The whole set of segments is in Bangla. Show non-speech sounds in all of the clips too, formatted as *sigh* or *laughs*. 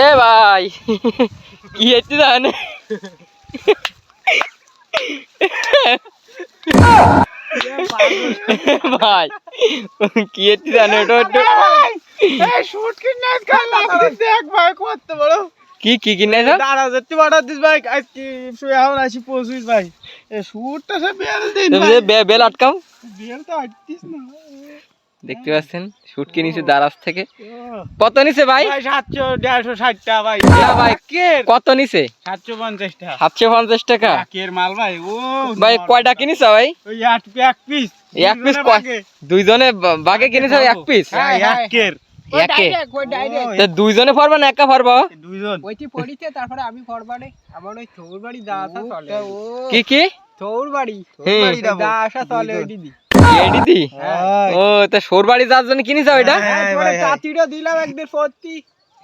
এ ভাই কি হচ্ছে জানে? ভাই কি হচ্ছে জানে ওটা একটু? শুট কিনে দেখ ভাই কত বড়। কি কি কিনে দাঁড়া যেতে অর্ডার দিস ভাই আজকে শুয়ে এখন আসি পৌঁছিস ভাই। এ শুটটা সে বেল দিন বেল আটকাও? বেল তো আটতিস না। দেখতে পাচ্ছেন? শুট কিনেছি দারাজ থেকে। কত নিছে ভাই? ভাই সাতশো দেড়শো ষাটটা ভাই। না ভাই কের কত নিছে? সাতশো পঞ্চাশটা। সাতশো পঞ্চাশ টাকা। কের মাল ভাই ও ভাই কয়টা কিনিস ভাই? ওই এক পিস এক পিস দুইজনে বাগে। কিনিস এক পিস হ্যাঁ এক। কের একে ও, দুইজনে পারবা না একা পারবা দুইজন। ওইটি পড়িতে তারপরে আমি আমার ওই থৌর বাড়ি দা আসা চলে। কি কি? থৌর বাড়ি। দা আসা চলে ওইটি দি। ও তা সোর বাড়ি যাওয়ার জন্য কিনিস এটা হ্যাঁ, হ্যাঁ, হ্যাঁ। দিলাম একদিন সত্যি।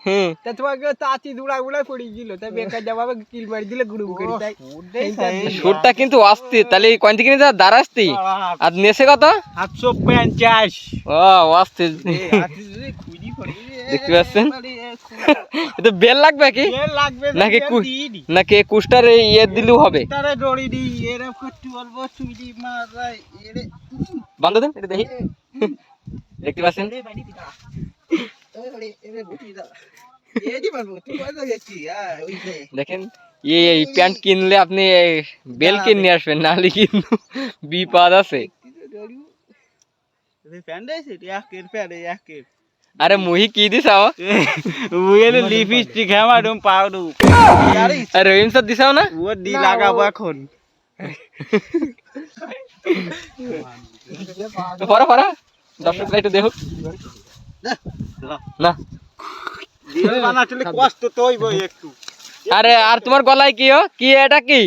হুম। তা তোমাকে তাঁতি দুড়া গুড়াই পড়ে গেল তাই বেকার কিল মারি দিলে গুড়ুম করে তাই সুরটা কিন্তু আসতি তাহলে কোন থেকে কিনে যা দাঁড়াস্তি আর নেছে কত? সাতশো পঞ্চাশ। ও আসতি দেখতে পাচ্ছেন? *laughs* এটা বেল লাগবে কি? নাকি নাকি কুষ্টার ইয়ে দিলেও হবে? বান্ধব দেন এটা দেখি। দেখতে পাচ্ছেন? দেখেন এই এই প্যান্ট কিনলে আপনি এই বেল কিনে নিয়ে আসবেন নাহলে কিন্তু বিপদ আছে। প্যান্ট আছে? একের প্যান্ট একের। আরে মুহি কি দিছাও উয়েলে লিপস্টিক হ্যাঁ ডুম পাউডু আর রহিম স্যার দিছাও না? ও দি লাগাবো এখন। পড়া না। কষ্ট তো একটু। আরে আর তোমার গলায় কি ও? কি এটা কি?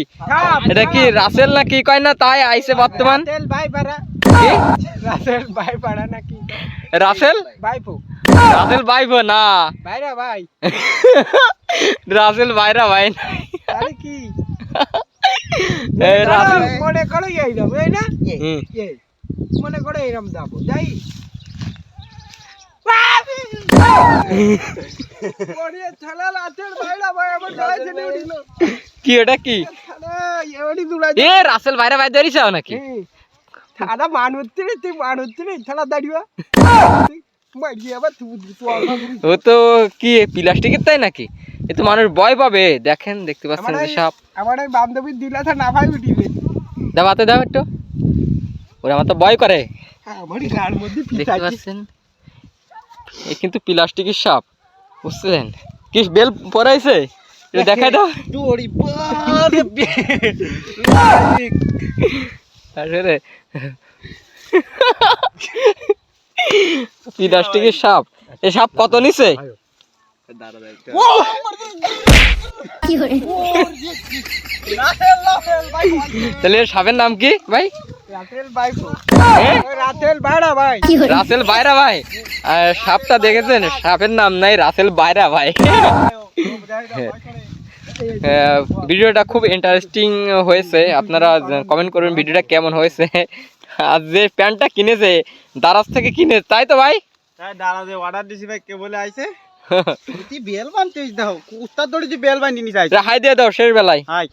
এটা কি রাসেল না কি কয় না? তাই আইছে বর্তমান। রাসেল ভাই পাড়া। কি? রাসেল ভাই পাড়া রাসেল? ভাই পো রাসেল বাইব না। ভাইরা ভাই। রাসেল বাইরা ভাই না। কি? এ, রাসেল। মনে করো এইরকম এই না? মনে করো এইরকম যাব যাই পরে থালা রাতের ভাইরা ভাই আমার গলায় চেনে উঠিল কি ওটা কি? থালা এবারই দুলাই এ রাসেল বাইরা ভাই ধরিছাও নাকি? থালা মানুত্তি তুই মানুত্তি থালা দাঁড়িয়ে। মারিয়ে আবার তুই ও তো কি প্লাস্টিকের তাই নাকি? এ তো মানুষ ভয় পাবে দেখেন দেখতে পাচ্ছেন যে সাপ। আমার ওই বান্ধবীর দিলা না ভাই উঠিবে দাও হাতে দাও একটু। ওরা আমার তো ভয় করে। মধ্যে দেখতে পাচ্ছেন? এ কিন্তু প্লাস্টিকের সাপ বুঝছেন? কি বেল পরাইছে? এটা দেখাই দাও। *laughs* আসলে প্লাস্টিকের সাপ। এ সাপ কত নিছে? তাহলে সাপের নাম কি ভাই? ভাই রাসেল বাইরা ভাই। সাপটা দেখেছেন? সাপের নাম নাই রাসেল বাইরা ভাই। ভিডিওটা খুব ইন্টারেস্টিং হয়েছে। আপনারা কমেন্ট করবেন ভিডিওটা কেমন হয়েছে। আর যে প্যান্টটা কিনেছে দারাজ থেকে কিনে তাই তো ভাই? যে অর্ডার দিছি ভাই কে বলে আইছে? বেল বানতে দাও উস্তাদ দড়ি যে বেল বানি নি চাইছে হাই দিয়ে দাও শেষ বেলায়। হাই।